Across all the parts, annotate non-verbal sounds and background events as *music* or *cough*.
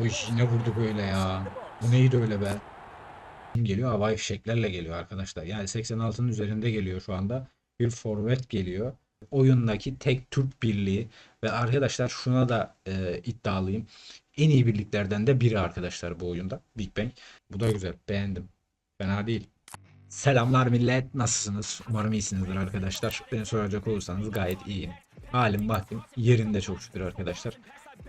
Oy yine vurdu böyle ya. Bu neydi öyle be? Geliyor? Havai fişeklerle geliyor arkadaşlar. Yani 86'nın üzerinde geliyor şu anda. Bir forvet geliyor. Oyundaki tek Türk birliği ve arkadaşlar şuna da e, iddialıyım. En iyi birliklerden de biri arkadaşlar bu oyunda. Big Bang. Bu da güzel. Beğendim. Fena değil. Selamlar millet. Nasılsınız? Umarım iyisinizdir arkadaşlar. Beni soracak olursanız gayet iyiyim. Halim vaktim yerinde çok şükür arkadaşlar.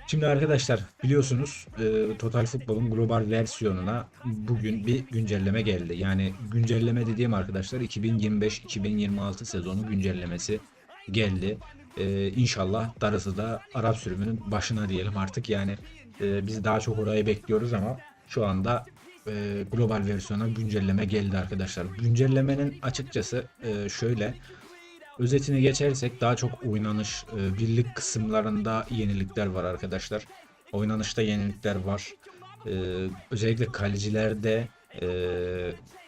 Şimdi arkadaşlar biliyorsunuz e, Total Futbol'un global versiyonuna bugün bir güncelleme geldi. Yani güncelleme dediğim arkadaşlar 2025-2026 sezonu güncellemesi geldi. E, inşallah darısı da Arap sürümünün başına diyelim artık. Yani e, biz daha çok orayı bekliyoruz ama şu anda e, global versiyona güncelleme geldi arkadaşlar. Güncellemenin açıkçası e, şöyle özetine geçersek daha çok oynanış, e, birlik kısımlarında yenilikler var arkadaşlar. Oynanışta yenilikler var. E, özellikle kalecilerde e,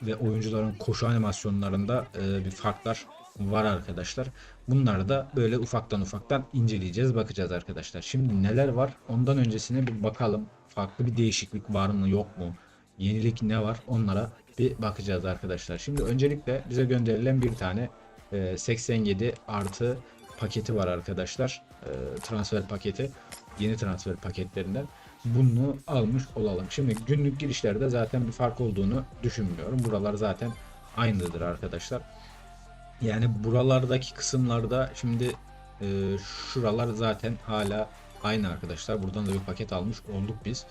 ve oyuncuların koşu animasyonlarında e, bir farklar var arkadaşlar. Bunları da böyle ufaktan ufaktan inceleyeceğiz, bakacağız arkadaşlar. Şimdi neler var? Ondan öncesine bir bakalım. Farklı bir değişiklik var mı, yok mu? Yenilik ne var? Onlara bir bakacağız arkadaşlar. Şimdi öncelikle bize gönderilen bir tane e, 87 artı paketi var arkadaşlar. E, transfer paketi. Yeni transfer paketlerinden. Bunu almış olalım. Şimdi günlük girişlerde zaten bir fark olduğunu düşünmüyorum. Buralar zaten aynıdır arkadaşlar. Yani buralardaki kısımlarda şimdi e, şuralar zaten hala aynı arkadaşlar. Buradan da bir paket almış olduk biz.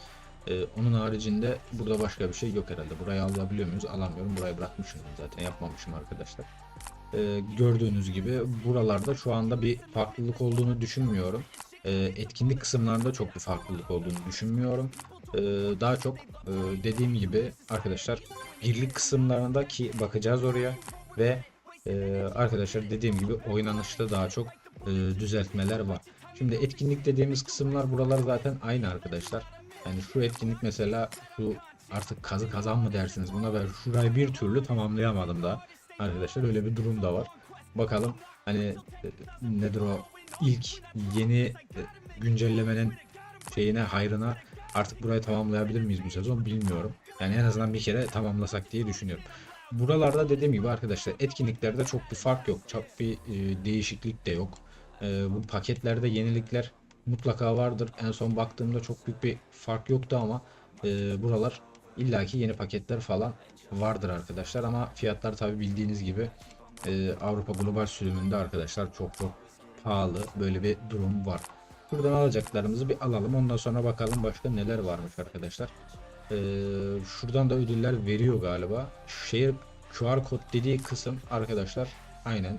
E, onun haricinde burada başka bir şey yok herhalde. Burayı alabiliyor muyuz? Alamıyorum. Burayı bırakmışım zaten. Yapmamışım arkadaşlar. E, gördüğünüz gibi buralarda şu anda bir farklılık olduğunu düşünmüyorum. E, etkinlik kısımlarında çok bir farklılık olduğunu düşünmüyorum. E, daha çok e, dediğim gibi arkadaşlar birlik kısımlarında ki bakacağız oraya ve ee, arkadaşlar dediğim gibi oynanışta daha çok e, düzeltmeler var. Şimdi etkinlik dediğimiz kısımlar buralar zaten aynı arkadaşlar. Yani şu etkinlik mesela şu artık kazı kazan mı dersiniz buna ben şurayı bir türlü tamamlayamadım da arkadaşlar öyle bir durum da var. Bakalım hani e, nedir o ilk yeni e, güncellemenin şeyine hayrına artık burayı tamamlayabilir miyiz bu sezon bilmiyorum. Yani en azından bir kere tamamlasak diye düşünüyorum. Buralarda dediğim gibi arkadaşlar etkinliklerde çok bir fark yok. Çok bir e, değişiklik de yok. E, bu paketlerde yenilikler mutlaka vardır. En son baktığımda çok büyük bir fark yoktu ama e, buralar illaki yeni paketler falan vardır arkadaşlar. Ama fiyatlar tabi bildiğiniz gibi e, Avrupa Global sürümünde arkadaşlar çok çok pahalı. Böyle bir durum var. Buradan alacaklarımızı bir alalım. Ondan sonra bakalım başka neler varmış arkadaşlar. Ee, şuradan da ödüller veriyor galiba. Şehir QR kod dediği kısım arkadaşlar aynen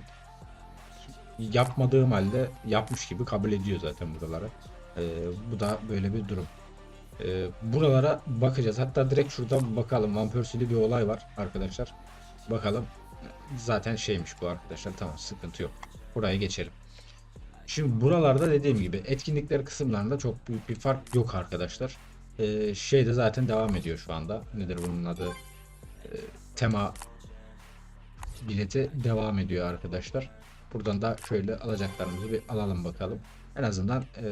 yapmadığım halde yapmış gibi kabul ediyor zaten buraları. Ee, bu da böyle bir durum. Ee, buralara bakacağız. Hatta direkt şuradan bakalım. Van Persie'li bir olay var arkadaşlar. Bakalım. Zaten şeymiş bu arkadaşlar. Tamam sıkıntı yok. Buraya geçelim. Şimdi buralarda dediğim gibi etkinlikler kısımlarında çok büyük bir fark yok arkadaşlar. Ee, şey de zaten devam ediyor şu anda. Nedir bunun adı? Ee, tema bileti devam ediyor arkadaşlar. Buradan da şöyle alacaklarımızı bir alalım bakalım. En azından e,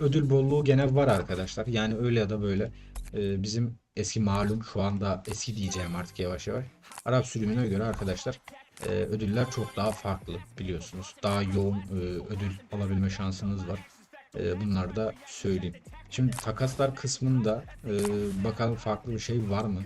ödül bolluğu gene var arkadaşlar. Yani öyle ya da böyle e, bizim eski malum şu anda eski diyeceğim artık yavaş yavaş. Arap sürümüne göre arkadaşlar e, ödüller çok daha farklı biliyorsunuz. Daha yoğun e, ödül alabilme şansınız var. E, bunları da söyleyeyim. Şimdi takaslar kısmında e, bakalım farklı bir şey var mı?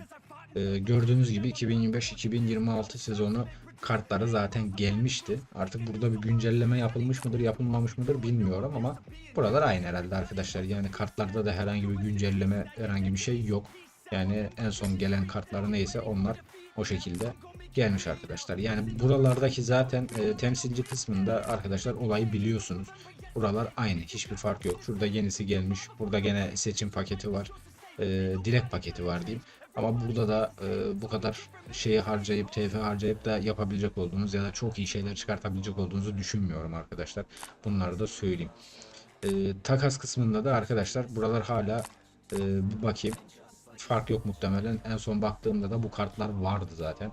E, gördüğünüz gibi 2025-2026 sezonu kartları zaten gelmişti. Artık burada bir güncelleme yapılmış mıdır yapılmamış mıdır bilmiyorum ama buralar aynı herhalde arkadaşlar. Yani kartlarda da herhangi bir güncelleme herhangi bir şey yok. Yani en son gelen kartları neyse onlar o şekilde gelmiş arkadaşlar. Yani buralardaki zaten e, temsilci kısmında arkadaşlar olayı biliyorsunuz. Buralar aynı. Hiçbir fark yok. Şurada yenisi gelmiş. Burada gene seçim paketi var. E, dilek paketi var diyeyim. Ama burada da e, bu kadar şeyi harcayıp, TF harcayıp da yapabilecek olduğunuz ya da çok iyi şeyler çıkartabilecek olduğunuzu düşünmüyorum arkadaşlar. Bunları da söyleyeyim. E, takas kısmında da arkadaşlar buralar hala e, bir bakayım. Fark yok muhtemelen. En son baktığımda da bu kartlar vardı zaten.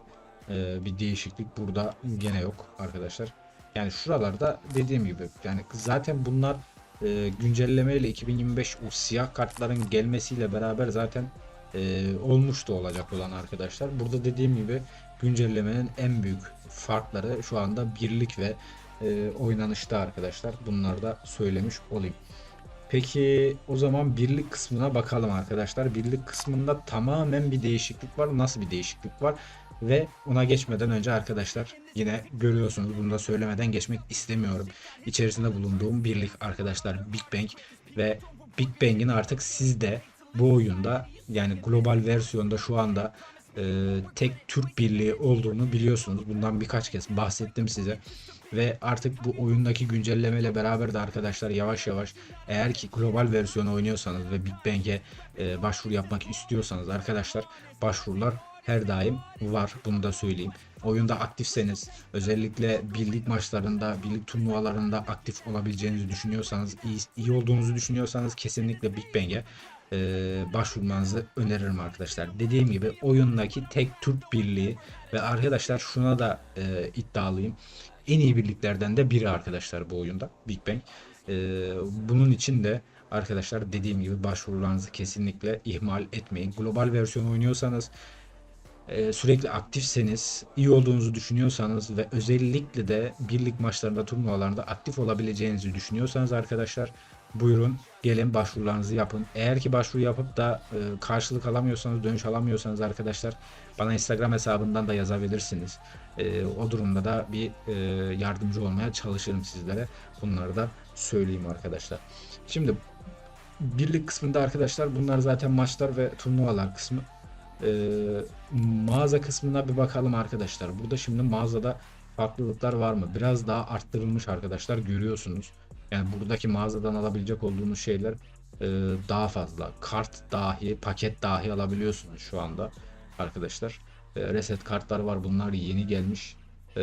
E, bir değişiklik burada gene yok arkadaşlar. Yani şuralarda dediğim gibi yani zaten bunlar e, güncelleme ile 2025 o siyah kartların gelmesiyle beraber zaten e, olmuş da olacak olan arkadaşlar. Burada dediğim gibi güncellemenin en büyük farkları şu anda birlik ve e, oynanışta arkadaşlar. Bunları da söylemiş olayım. Peki o zaman birlik kısmına bakalım arkadaşlar. Birlik kısmında tamamen bir değişiklik var. Nasıl bir değişiklik var? Ve ona geçmeden önce arkadaşlar yine görüyorsunuz bunu da söylemeden geçmek istemiyorum. İçerisinde bulunduğum birlik arkadaşlar Big Bang ve Big Bang'in artık sizde bu oyunda yani global versiyonda şu anda e, tek Türk birliği olduğunu biliyorsunuz. Bundan birkaç kez bahsettim size. Ve artık bu oyundaki güncellemeyle beraber de arkadaşlar yavaş yavaş eğer ki global versiyonu oynuyorsanız ve Big Bang'e e, başvuru yapmak istiyorsanız arkadaşlar başvurular her daim var. Bunu da söyleyeyim. Oyunda aktifseniz özellikle birlik maçlarında, birlik turnuvalarında aktif olabileceğinizi düşünüyorsanız, iyi, iyi olduğunuzu düşünüyorsanız kesinlikle Big Bang'e e, başvurmanızı öneririm arkadaşlar. Dediğim gibi oyundaki tek Türk birliği ve arkadaşlar şuna da e, iddialıyım. En iyi birliklerden de biri arkadaşlar bu oyunda Big Bang. E, bunun için de arkadaşlar dediğim gibi başvurularınızı kesinlikle ihmal etmeyin. Global versiyon oynuyorsanız e, sürekli aktifseniz, iyi olduğunuzu düşünüyorsanız ve özellikle de birlik maçlarında, turnuvalarında aktif olabileceğinizi düşünüyorsanız arkadaşlar buyurun gelin başvurularınızı yapın. Eğer ki başvuru yapıp da e, karşılık alamıyorsanız, dönüş alamıyorsanız arkadaşlar bana Instagram hesabından da yazabilirsiniz. E, o durumda da bir e, yardımcı olmaya çalışırım sizlere. Bunları da söyleyeyim arkadaşlar. Şimdi birlik kısmında arkadaşlar bunlar zaten maçlar ve turnuvalar kısmı. Ee, mağaza kısmına bir bakalım arkadaşlar. Burada şimdi mağazada farklılıklar var mı? Biraz daha arttırılmış arkadaşlar görüyorsunuz. Yani buradaki mağazadan alabilecek olduğunuz şeyler e, daha fazla. Kart dahi, paket dahi alabiliyorsunuz şu anda arkadaşlar. E, reset kartlar var. Bunlar yeni gelmiş. E,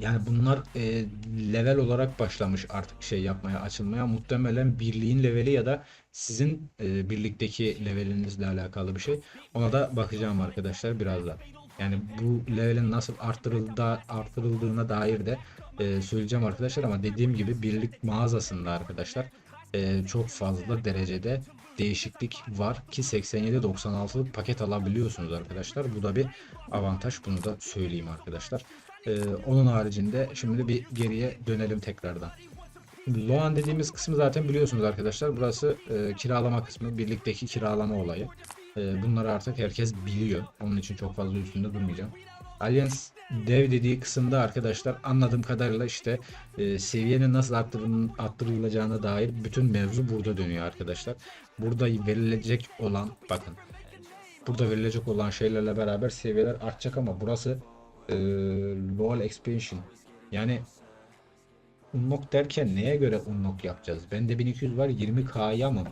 yani bunlar e, level olarak başlamış artık şey yapmaya, açılmaya. Muhtemelen birliğin leveli ya da sizin e, birlikteki levelinizle alakalı bir şey. Ona da bakacağım arkadaşlar birazdan. Yani bu levelin nasıl arttırıldı, arttırıldığına dair de e, söyleyeceğim arkadaşlar ama dediğim gibi birlik mağazasında arkadaşlar e, çok fazla derecede değişiklik var ki 87-96'lık paket alabiliyorsunuz arkadaşlar. Bu da bir avantaj. Bunu da söyleyeyim arkadaşlar. Ee, onun haricinde şimdi bir geriye dönelim tekrardan. Loan dediğimiz kısmı zaten biliyorsunuz arkadaşlar. Burası e, kiralama kısmı, birlikteki kiralama olayı. E, bunları artık herkes biliyor. Onun için çok fazla üstünde durmayacağım. Alliance dev dediği kısımda arkadaşlar anladığım kadarıyla işte e, seviyenin nasıl arttırıl arttırılacağına dair bütün mevzu burada dönüyor arkadaşlar. Burada verilecek olan bakın burada verilecek olan şeylerle beraber seviyeler artacak ama burası e, Loal Expansion yani unlock derken neye göre unlock yapacağız? Bende 1200 var 20k'ya mı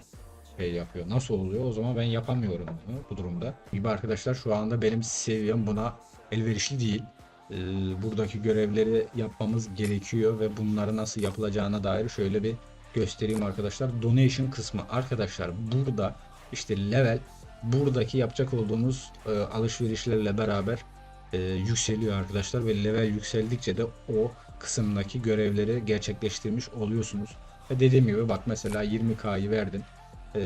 şey yapıyor? Nasıl oluyor? O zaman ben yapamıyorum bunu bu durumda. Gibi arkadaşlar şu anda benim seviyem buna elverişli değil. Ee, buradaki görevleri yapmamız gerekiyor ve bunları nasıl yapılacağına dair şöyle bir göstereyim arkadaşlar. Donation kısmı arkadaşlar burada işte level buradaki yapacak olduğumuz e, alışverişlerle beraber e, yükseliyor arkadaşlar ve level yükseldikçe de o kısımdaki görevleri gerçekleştirmiş oluyorsunuz. Ve dediğim gibi bak mesela 20k'yı verdin e,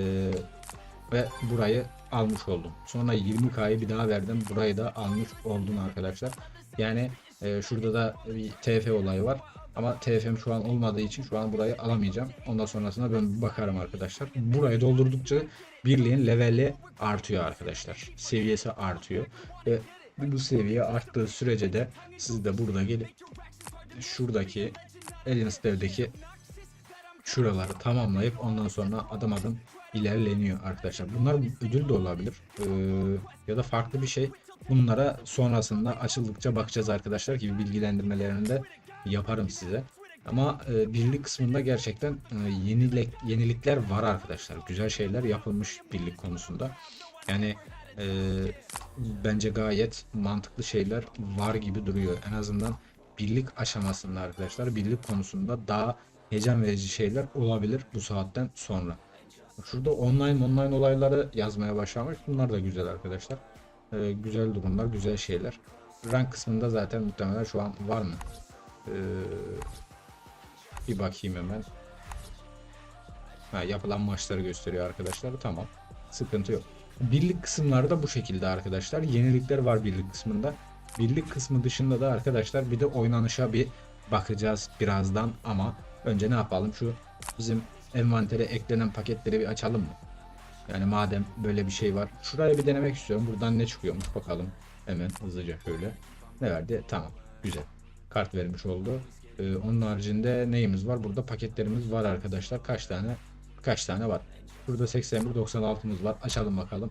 ve burayı almış oldum. Sonra 20k'yı bir daha verdim burayı da almış oldum arkadaşlar. Yani e, şurada da bir TF olayı var. Ama TF'm şu an olmadığı için şu an burayı alamayacağım. Ondan sonrasında ben bakarım arkadaşlar. Burayı doldurdukça birliğin leveli artıyor arkadaşlar. Seviyesi artıyor. Ve bu seviye arttığı sürece de siz de burada gelip şuradaki Aliens Dev'deki şuraları tamamlayıp ondan sonra adım adım ilerleniyor arkadaşlar. Bunlar ödül de olabilir. Ee, ya da farklı bir şey. Bunlara sonrasında açıldıkça bakacağız arkadaşlar gibi bilgilendirmelerini de yaparım size. Ama e, birlik kısmında gerçekten e, yenilik, yenilikler var arkadaşlar. Güzel şeyler yapılmış birlik konusunda. Yani e, bence gayet mantıklı şeyler var gibi duruyor. En azından birlik aşamasında arkadaşlar birlik konusunda daha heyecan verici şeyler olabilir bu saatten sonra. Şurada online online olayları yazmaya başlamış. Bunlar da güzel arkadaşlar. Ee, güzel durumlar, güzel şeyler. Rank kısmında zaten muhtemelen şu an var mı? Ee, bir bakayım hemen. Ha, yapılan maçları gösteriyor arkadaşlar. Tamam. Sıkıntı yok. Birlik kısımları da bu şekilde arkadaşlar. Yenilikler var birlik kısmında. Birlik kısmı dışında da arkadaşlar bir de oynanışa bir bakacağız birazdan ama önce ne yapalım? Şu bizim envantere eklenen paketleri bir açalım mı? Yani madem böyle bir şey var. Şuraya bir denemek istiyorum. Buradan ne çıkıyormuş bakalım. Hemen hızlıca şöyle. Ne verdi? Tamam. Güzel. Kart vermiş oldu. Ee, onun haricinde neyimiz var? Burada paketlerimiz var arkadaşlar. Kaç tane? Kaç tane var? Burada 81 96'mız var. Açalım bakalım.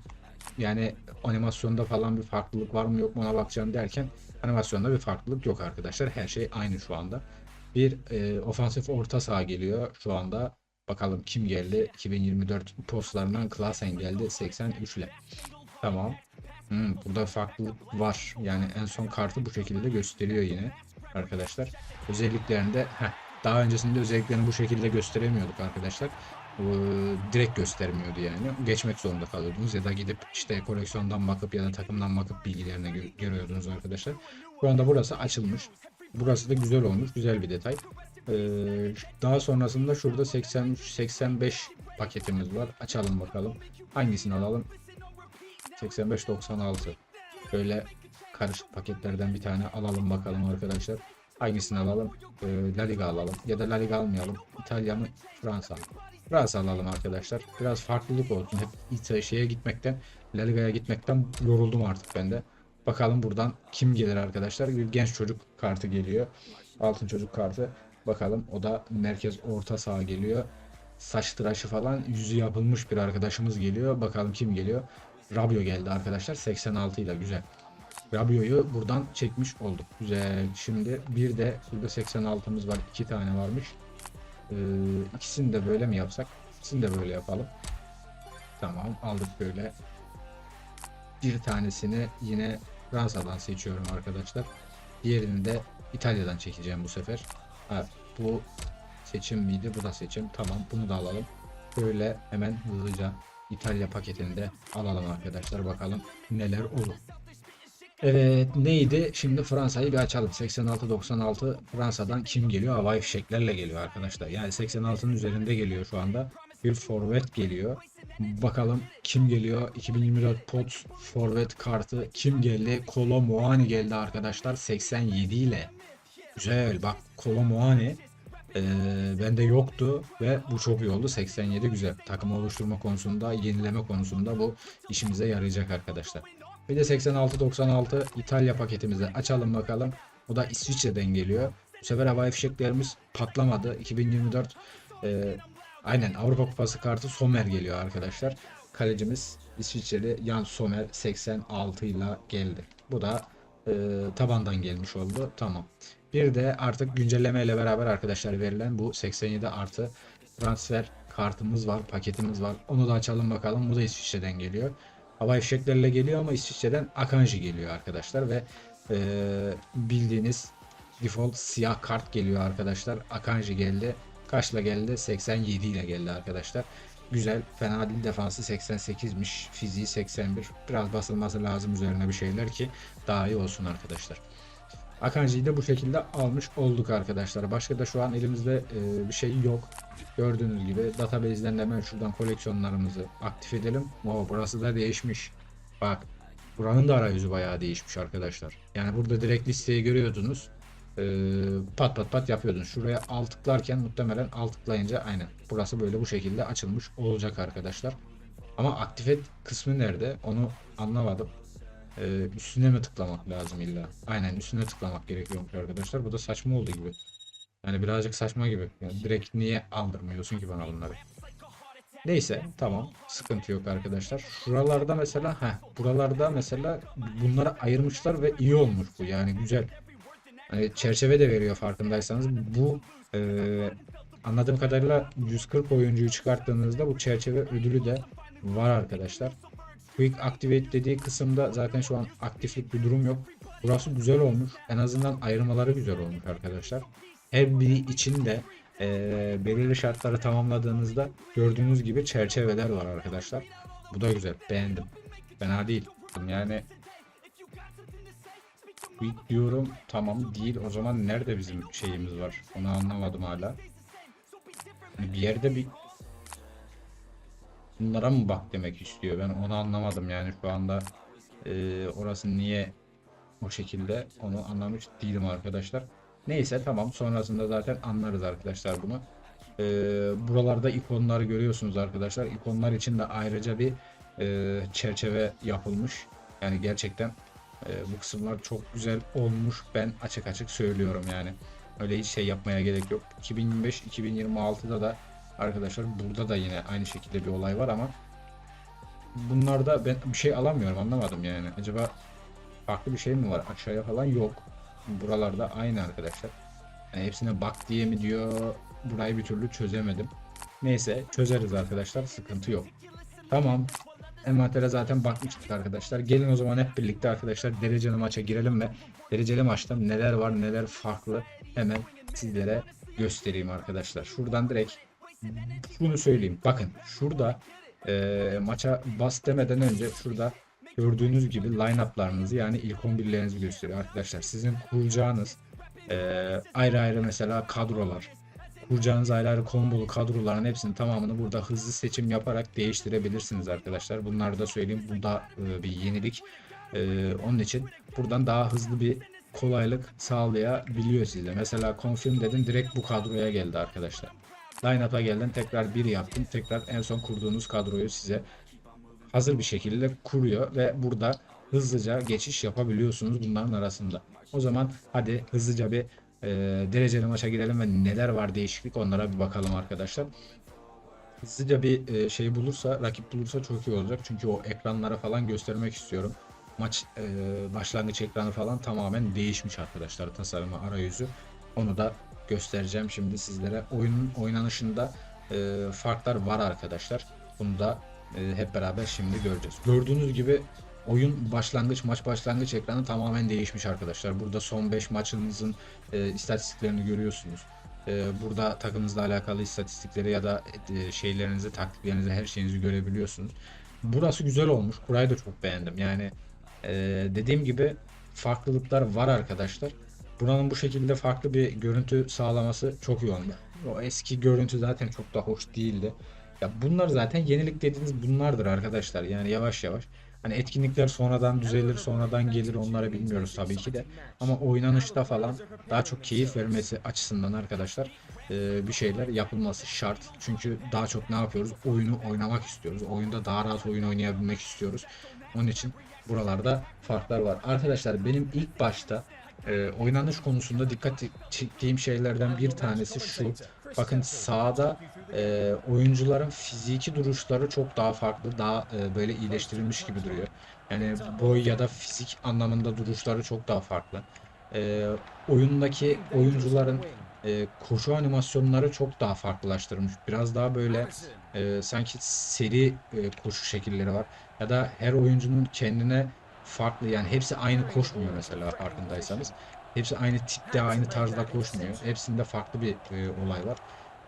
Yani animasyonda falan bir farklılık var mı yok mu ona bakacağım derken animasyonda bir farklılık yok arkadaşlar. Her şey aynı şu anda. Bir e, ofansif orta saha geliyor şu anda. Bakalım kim geldi? 2024 postlarından Klasen geldi 83 ile. Tamam. Hmm, burada farklılık var. Yani en son kartı bu şekilde gösteriyor yine arkadaşlar. Özelliklerinde heh, daha öncesinde özelliklerini bu şekilde gösteremiyorduk arkadaşlar. Ee, direkt göstermiyordu yani. Geçmek zorunda kalıyordunuz ya da gidip işte koleksiyondan bakıp ya da takımdan bakıp bilgilerini gö- görüyordunuz arkadaşlar. Şu anda burası açılmış. Burası da güzel olmuş. Güzel bir detay. Ee, daha sonrasında şurada 83-85 paketimiz var. Açalım bakalım. Hangisini alalım? 85-96. Böyle karışık paketlerden bir tane alalım bakalım arkadaşlar. Hangisini alalım? Ee, La Liga alalım. Ya da La Liga almayalım. İtalya mı? Fransa mı? Fransa alalım arkadaşlar. Biraz farklılık olsun. Hep İta- şeye gitmekten, La Liga'ya gitmekten yoruldum artık ben de. Bakalım buradan kim gelir arkadaşlar? Bir genç çocuk kartı geliyor. Altın çocuk kartı. Bakalım o da merkez orta saha geliyor. Saç tıraşı falan yüzü yapılmış bir arkadaşımız geliyor. Bakalım kim geliyor? Rabio geldi arkadaşlar 86 ile güzel. Rabio'yu buradan çekmiş olduk. Güzel. Şimdi bir de burada 86'mız var. iki tane varmış. Ee, ikisini de böyle mi yapsak? İkisini de böyle yapalım. Tamam aldık böyle. Bir tanesini yine Fransa'dan seçiyorum arkadaşlar. Diğerini de İtalya'dan çekeceğim bu sefer. Ha, bu seçim miydi? Bu da seçim. Tamam bunu da alalım. Böyle hemen hızlıca İtalya paketini de alalım arkadaşlar. Bakalım neler olur. Evet neydi? Şimdi Fransa'yı bir açalım. 86-96 Fransa'dan kim geliyor? Havai fişeklerle geliyor arkadaşlar. Yani 86'nın üzerinde geliyor şu anda. Bir forvet geliyor. Bakalım kim geliyor? 2024 Pots forvet kartı kim geldi? Kolo Muani geldi arkadaşlar 87 ile. Güzel bak Kolo Muani ee, bende yoktu ve bu çok iyi oldu. 87 güzel. Takım oluşturma konusunda, yenileme konusunda bu işimize yarayacak arkadaşlar. Bir de 86-96 İtalya paketimizi açalım bakalım. O da İsviçre'den geliyor. Bu sefer havai fişeklerimiz patlamadı. 2024 e, aynen Avrupa Kupası kartı Sommer geliyor arkadaşlar. Kalecimiz İsviçreli Jan Sommer 86 ile geldi. Bu da e, tabandan gelmiş oldu. Tamam. Bir de artık güncelleme ile beraber arkadaşlar verilen bu 87 artı transfer kartımız var, paketimiz var. Onu da açalım bakalım. Bu da İsviçre'den geliyor. Hava fişeklerle geliyor ama İsviçre'den Akanji geliyor arkadaşlar ve e, bildiğiniz default siyah kart geliyor arkadaşlar. Akanji geldi. Kaçla geldi? 87 ile geldi arkadaşlar. Güzel. Fena değil. Defansı 88'miş. Fiziği 81. Biraz basılması lazım üzerine bir şeyler ki daha iyi olsun arkadaşlar. Akanji'yi de bu şekilde almış olduk arkadaşlar. Başka da şu an elimizde e, bir şey yok. Gördüğünüz gibi database'den de hemen şuradan koleksiyonlarımızı aktif edelim. Oo, burası da değişmiş. Bak buranın da arayüzü bayağı değişmiş arkadaşlar. Yani burada direkt listeyi görüyordunuz. Ee, pat pat pat yapıyordunuz. Şuraya alt tıklarken muhtemelen alt tıklayınca aynen burası böyle bu şekilde açılmış olacak arkadaşlar. Ama aktif et kısmı nerede onu anlamadım. Ee, üstüne mi tıklamak lazım illa? Aynen üstüne tıklamak gerekiyormuş arkadaşlar. Bu da saçma oldu gibi. Yani birazcık saçma gibi. Yani direkt niye aldırmıyorsun ki bana bunları? Neyse tamam sıkıntı yok arkadaşlar. Şuralarda mesela ha buralarda mesela bunları ayırmışlar ve iyi olmuş bu yani güzel. Hani çerçeve de veriyor farkındaysanız. Bu e, anladığım kadarıyla 140 oyuncuyu çıkarttığınızda bu çerçeve ödülü de var arkadaşlar. Quick Activate dediği kısımda zaten şu an aktiflik bir durum yok. Burası güzel olmuş. En azından ayırmaları güzel olmuş arkadaşlar. Her biri için de e, belirli şartları tamamladığınızda gördüğünüz gibi çerçeveler var arkadaşlar. Bu da güzel. Beğendim. Fena değil. Yani Quick diyorum tamam değil. O zaman nerede bizim şeyimiz var? Onu anlamadım hala. Hani bir yerde bir bunlara mı bak demek istiyor? Ben onu anlamadım yani şu anda e, orası niye o şekilde onu anlamış değilim arkadaşlar. Neyse tamam sonrasında zaten anlarız arkadaşlar bunu. E, buralarda ikonları görüyorsunuz arkadaşlar. İkonlar için de ayrıca bir e, çerçeve yapılmış. Yani gerçekten e, bu kısımlar çok güzel olmuş. Ben açık açık söylüyorum yani. Öyle hiç şey yapmaya gerek yok. 2025-2026'da da arkadaşlar burada da yine aynı şekilde bir olay var ama bunlarda ben bir şey alamıyorum anlamadım yani. Acaba farklı bir şey mi var? Aşağıya falan yok. Buralarda aynı arkadaşlar. Yani hepsine bak diye mi diyor? Burayı bir türlü çözemedim. Neyse çözeriz arkadaşlar. Sıkıntı yok. Tamam. Envantere zaten bakmıştık arkadaşlar. Gelin o zaman hep birlikte arkadaşlar dereceli maça girelim ve dereceli maçta neler var neler farklı hemen sizlere göstereyim arkadaşlar. Şuradan direkt şunu söyleyeyim. Bakın şurada e, maça bas demeden önce şurada gördüğünüz gibi line-up'larınızı yani ilk 11'lerinizi gösteriyor arkadaşlar. Sizin kuracağınız e, ayrı ayrı mesela kadrolar, kuracağınız ayrı ayrı kombolu kadroların hepsinin tamamını burada hızlı seçim yaparak değiştirebilirsiniz arkadaşlar. Bunları da söyleyeyim. Bu da e, bir yenilik. E, onun için buradan daha hızlı bir kolaylık sağlayabiliyor size. Mesela confirm dedim direkt bu kadroya geldi arkadaşlar. Line-up'a geldin tekrar bir yaptım. Tekrar en son kurduğunuz kadroyu size hazır bir şekilde kuruyor ve burada hızlıca geçiş yapabiliyorsunuz bunların arasında. O zaman hadi hızlıca bir e, dereceli maça girelim ve neler var değişiklik onlara bir bakalım arkadaşlar. Hızlıca bir e, şey bulursa, rakip bulursa çok iyi olacak. Çünkü o ekranlara falan göstermek istiyorum. Maç e, başlangıç ekranı falan tamamen değişmiş arkadaşlar tasarımı, arayüzü. Onu da göstereceğim şimdi sizlere. Oyunun oynanışında e, farklar var arkadaşlar. Bunu da e, hep beraber şimdi göreceğiz. Gördüğünüz gibi oyun başlangıç maç başlangıç ekranı tamamen değişmiş arkadaşlar. Burada son 5 maçınızın e, istatistiklerini görüyorsunuz. E, burada takımınızla alakalı istatistikleri ya da e, şeylerinizi, taktiklerinizi, her şeyinizi görebiliyorsunuz. Burası güzel olmuş. Burayı da çok beğendim. Yani e, dediğim gibi farklılıklar var arkadaşlar. Buranın bu şekilde farklı bir görüntü sağlaması çok iyi oldu. O eski görüntü zaten çok da hoş değildi. Ya bunlar zaten yenilik dediğiniz bunlardır arkadaşlar. Yani yavaş yavaş. Hani etkinlikler sonradan düzelir, sonradan gelir onları bilmiyoruz tabii ki de. Ama oynanışta falan daha çok keyif vermesi açısından arkadaşlar e, bir şeyler yapılması şart. Çünkü daha çok ne yapıyoruz? Oyunu oynamak istiyoruz. Oyunda daha rahat oyun oynayabilmek istiyoruz. Onun için buralarda farklar var. Arkadaşlar benim ilk başta e, oynanış konusunda dikkat çektiğim şeylerden bir tanesi şu. Bakın sağda e, oyuncuların fiziki duruşları çok daha farklı, daha e, böyle iyileştirilmiş gibi duruyor. Yani boy ya da fizik anlamında duruşları çok daha farklı. E, oyundaki oyuncuların e, koşu animasyonları çok daha farklılaştırılmış. Biraz daha böyle e, sanki seri e, koşu şekilleri var. Ya da her oyuncunun kendine farklı yani hepsi aynı koşmuyor mesela farkındaysanız. Hepsi aynı tipte, aynı tarzda koşmuyor. Hepsinde farklı bir e, olay var.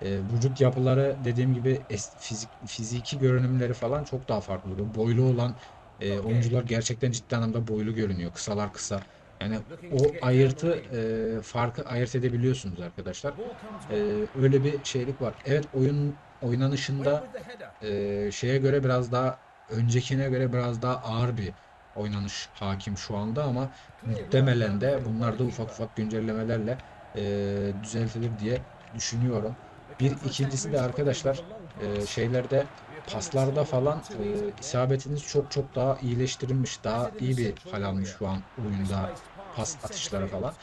E, vücut yapıları dediğim gibi es, fizik, fiziki görünümleri falan çok daha farklı oluyor. Boylu olan e, oyuncular gerçekten ciddi anlamda boylu görünüyor. Kısalar kısa. Yani o ayırtı e, farkı ayırt edebiliyorsunuz arkadaşlar. E, öyle bir şeylik var. Evet oyun oynanışında e, şeye göre biraz daha öncekine göre biraz daha ağır bir oynanış hakim şu anda ama muhtemelen de bunlar da ufak ufak güncellemelerle e, düzeltilir diye düşünüyorum. Bir ikincisi de arkadaşlar e, şeylerde paslarda falan e, isabetiniz çok çok daha iyileştirilmiş. Daha iyi bir hal almış şu an oyunda pas atışları falan.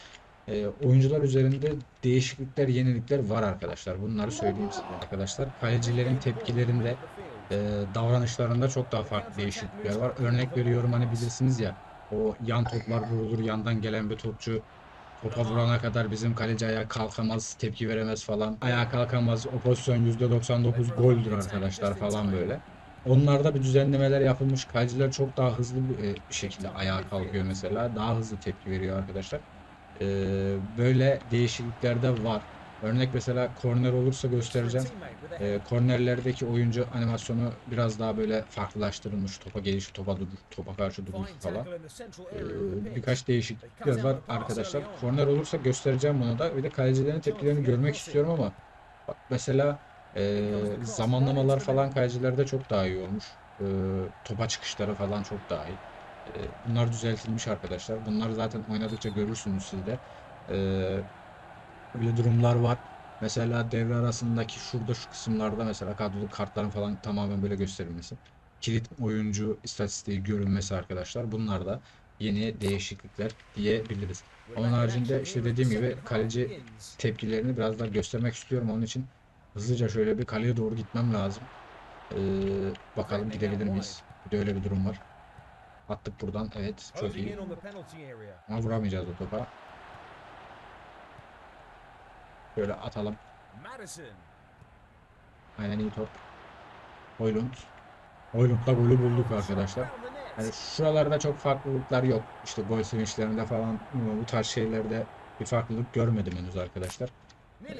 E, oyuncular üzerinde değişiklikler, yenilikler var arkadaşlar. Bunları söyleyeyim size arkadaşlar. Kalecilerin tepkilerinde e, davranışlarında çok daha farklı değişiklikler var. Örnek veriyorum hani bilirsiniz ya o yan toplar vurulur yandan gelen bir topçu topa vurana kadar bizim kaleci ayağa kalkamaz tepki veremez falan. Ayağa kalkamaz o pozisyon %99 goldür arkadaşlar falan böyle. Onlarda bir düzenlemeler yapılmış. Kaleciler çok daha hızlı bir e, şekilde ayağa kalkıyor mesela. Daha hızlı tepki veriyor arkadaşlar. E, böyle değişiklikler de var. Örnek mesela korner olursa göstereceğim. E, kornerlerdeki oyuncu animasyonu biraz daha böyle farklılaştırılmış. Topa gelişi, topa duruş, topa karşı duruş falan. E, birkaç değişiklikler var arkadaşlar. Korner olursa göstereceğim bunu da. Bir de kalecilerin tepkilerini görmek istiyorum ama bak mesela Ee, zamanlamalar falan kalecilerde çok daha iyi olmuş. Ee, topa çıkışları falan çok daha iyi. Ee, bunlar düzeltilmiş arkadaşlar. Bunları zaten oynadıkça görürsünüz siz de. Böyle durumlar var. Mesela devre arasındaki şurada şu kısımlarda mesela kadrolu kartların falan tamamen böyle gösterilmesi. Kilit oyuncu istatistiği görünmesi arkadaşlar. Bunlar da yeni değişiklikler diyebiliriz. Onun haricinde işte dediğim gibi kaleci tepkilerini biraz daha göstermek istiyorum. Onun için hızlıca şöyle bir kaleye doğru gitmem lazım. Ee, bakalım gidebilir miyiz? Bir de öyle bir durum var. Attık buradan. Evet çok iyi. Ama vuramayacağız o topa. Şöyle atalım. Aynen iyi top. Hoylund. Hoylund'la golü bulduk arkadaşlar. Yani şuralarda çok farklılıklar yok. İşte gol sevinçlerinde falan bu tarz şeylerde bir farklılık görmedim henüz arkadaşlar.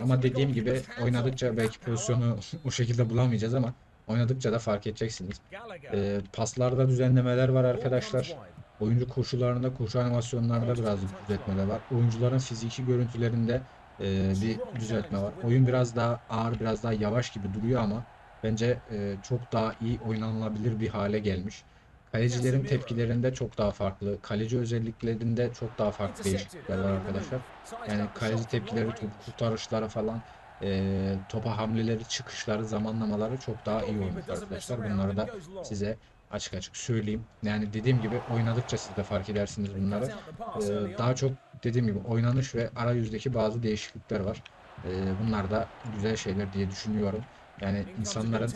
Ama dediğim gibi oynadıkça belki pozisyonu *laughs* o şekilde bulamayacağız ama oynadıkça da fark edeceksiniz. Ee, paslarda düzenlemeler var arkadaşlar. Oyuncu koşularında, koşu animasyonlarında biraz düzeltmeler var. Oyuncuların fiziki görüntülerinde e, bir düzeltme var. Oyun biraz daha ağır, biraz daha yavaş gibi duruyor ama bence e, çok daha iyi oynanılabilir bir hale gelmiş. Kalecilerin tepkilerinde çok daha farklı. Kaleci özelliklerinde çok daha farklı değişiklikler var arkadaşlar. Yani kaleci tepkileri, top kurtarışları falan, e, topa hamleleri, çıkışları, zamanlamaları çok daha iyi olmuş arkadaşlar. Bunları da size açık açık söyleyeyim. Yani dediğim gibi oynadıkça siz de fark edersiniz bunları. Ee, daha çok dediğim gibi oynanış ve arayüzdeki bazı değişiklikler var. Ee, bunlar da güzel şeyler diye düşünüyorum. Yani insanların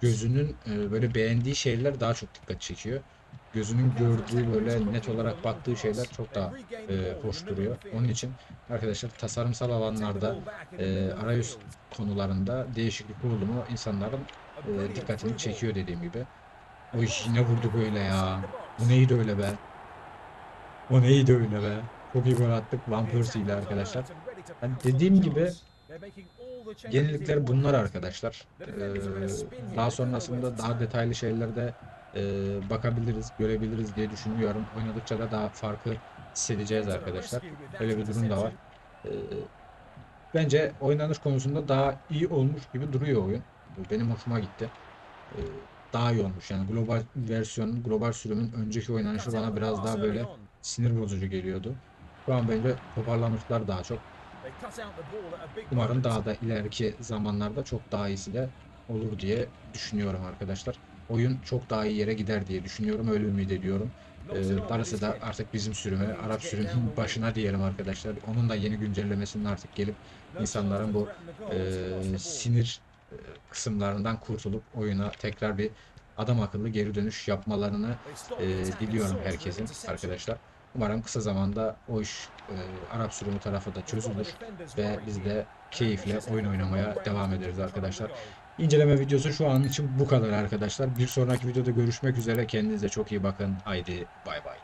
gözünün e, böyle beğendiği şeyler daha çok dikkat çekiyor. Gözünün gördüğü böyle net olarak baktığı şeyler çok daha e, hoş duruyor. Onun için arkadaşlar tasarımsal alanlarda e, arayüz konularında değişiklik oldu mu insanların e, dikkatini çekiyor dediğim gibi. O iş yine vurdu böyle ya. Bu neydi öyle be? O neydi öyle be? Çok iyi attık Van Persie arkadaşlar. Yani dediğim gibi yenilikler bunlar arkadaşlar. Ee, daha sonrasında daha detaylı şeylerde e, bakabiliriz, görebiliriz diye düşünüyorum. Oynadıkça da daha farkı hissedeceğiz arkadaşlar. Öyle bir durum da var. Ee, bence oynanış konusunda daha iyi olmuş gibi duruyor oyun. Benim hoşuma gitti. Ee, daha iyi olmuş. Yani global versiyonun, global sürümün önceki oynanışı bana biraz daha böyle sinir bozucu geliyordu. Şu an bence toparlamışlar daha çok. Umarım daha da ileriki zamanlarda çok daha iyisi de olur diye düşünüyorum arkadaşlar. Oyun çok daha iyi yere gider diye düşünüyorum. Öyle ümit ediyorum. Ee, darısı da artık bizim sürüme, Arap sürümünün *laughs* başına diyelim arkadaşlar. Onun da yeni güncellemesinin artık gelip insanların bu e, sinir kısımlarından kurtulup oyuna tekrar bir adam akıllı geri dönüş yapmalarını e, diliyorum herkesin arkadaşlar. Umarım kısa zamanda o iş e, Arap sürümü tarafı da çözülür ve biz de keyifle oyun oynamaya devam ederiz arkadaşlar. İnceleme videosu şu an için bu kadar arkadaşlar. Bir sonraki videoda görüşmek üzere. Kendinize çok iyi bakın. Haydi bay bay.